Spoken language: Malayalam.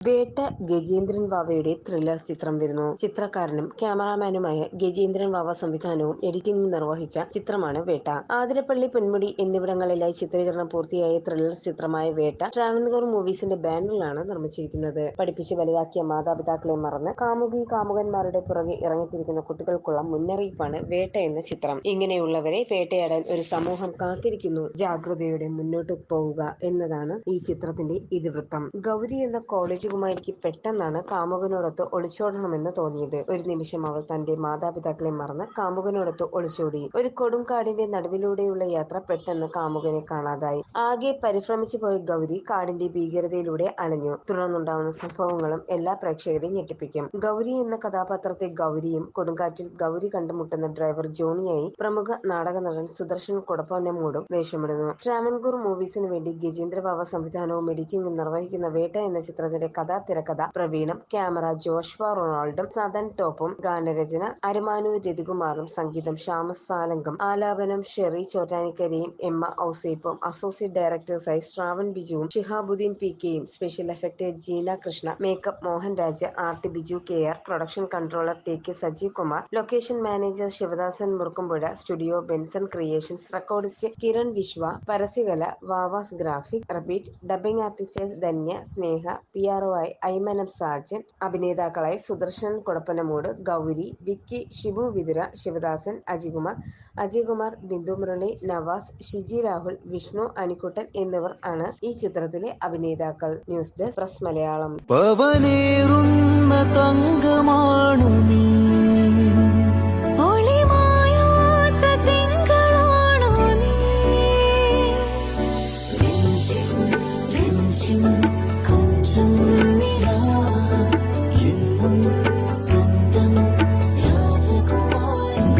വേട്ട ഗജേന്ദ്രൻ വാവയുടെ ത്രില്ലർ ചിത്രം വരുന്നു. ചിത്രകാരനും ക്യാമറാമാനുമായ ഗജേന്ദ്രൻ വാവ സംവിധാനവും എഡിറ്റിംഗും നിർവഹിച്ച ചിത്രമാണ് വേട്ട. ആതിരപ്പള്ളി പൊന്മുടി എന്നിവിടങ്ങളിലായി ചിത്രീകരണം പൂർത്തിയായ ത്രില്ലർ ചിത്രമായ വേട്ട ട്രാവൻകൂർ മൂവീസിന്റെ ബാനറിലാണ് നിർമ്മിച്ചിരിക്കുന്നത്. പഠിപ്പിച്ച് വലുതാക്കിയ മാതാപിതാക്കളെ മറന്ന് കാമുകി കാമുകന്മാരുടെ പുറകെ ഇറങ്ങിത്തിരിക്കുന്ന കുട്ടികൾക്കുള്ള മുന്നറിയിപ്പാണ് വേട്ട എന്ന ചിത്രം. ഇങ്ങനെയുള്ളവരെ വേട്ടയാടാൻ ഒരു സമൂഹം കാത്തിരിക്കുന്നു. ജാഗ്രതയോടെ മുന്നോട്ട് പോവുക എന്നതാണ് ഈ ചിത്രത്തിന്റെ ഇതിവൃത്തം. ഗൗരി എന്ന കോളേജ് കുമാരിക്ക് പെട്ടെന്നാണ് കാമുകനോടൊത്ത് ഒളിച്ചോടണമെന്ന് തോന്നിയത്. ഒരു നിമിഷം അവൾ തന്റെ മാതാപിതാക്കളെ മറന്ന് കാമുകനോടൊത്ത് ഒളിച്ചോടി. ഒരു കൊടുങ്കാടിന്റെ നടുവിലൂടെയുള്ള യാത്ര പെട്ടെന്ന് കാമുകനെ കാണാതായി. ആകെ പരിഭ്രമിച്ചു പോയ ഗൗരി കാടിന്റെ ഭീകരതയിലൂടെ അലഞ്ഞു. തുടർന്നുണ്ടാവുന്ന സംഭവങ്ങളും എല്ലാ പ്രേക്ഷകരെയും ഞെട്ടിപ്പിക്കും. ഗൗരി എന്ന കഥാപാത്രത്തെ ഗൗരിയും കൊടുങ്കാറ്റിൽ ഗൗരി കണ്ടുമുട്ടുന്ന ഡ്രൈവർ ജോണിയായി പ്രമുഖ നാടക നടൻ സുദർശൻ കുടപ്പന്നമ്മൂടും വേഷമിടുന്നു. ട്രാവൻകൂർ മൂവീസിന് വേണ്ടി ഗജേന്ദ്ര ബാബ സംവിധാനവും എഡിറ്റിംഗും നിർവഹിക്കുന്ന വേട്ട എന്ന ചിത്രത്തിന്റെ കഥ തിരക്കഥ പ്രവീണും ക്യാമറ ജോഷ്വ റൊണാൾഡും സദൻ ടോപ്പും ഗാനരചന അരുമാനൂർ രതികുമാറും സംഗീതം സാലങ്കം ആലാപനം ഷെറി ചോറ്റാനിക്കരയും എം ഔസേപ്പും അസോസിയേറ്റ് ഡയറക്ടേഴ്സായി ശ്രാവൺ ബിജുവും ഷിഹാബുദ്ദീൻ പി കെയും special effect Jeena Krishna makeup Mohan Raj art Biju K R production controller T K Sajeev Kumar location manager Sivadasan Murukkumpuzha studio Benson creations recordist Kiran Viswa പരസ്യകല Vavas graphic Rabeet dubbing artistes Dhanya Sneha P R O ആയി ഐമനം സാജൻ അഭിനേതാക്കളായി സുദർശൻ കൊടപ്പനമൂട് ഗൗരി വിക്കി ഷിബു വിതുര ശിവദാസൻ അജികുമാർ അജികുമാർ ബിന്ദു മുരളി നവാസ് ഷിജി രാഹുൽ വിഷ്ണു അനിക്കുട്ടൻ എന്നിവർ ആണ് ഈ ചിത്രത്തിലെ അഭിനേതാക്കൾ. News desk press Malayalam. thank തങ്കമാണു നീ. ഒളിമായാത്ത തിങ്കളാണോ രാജകുമാരി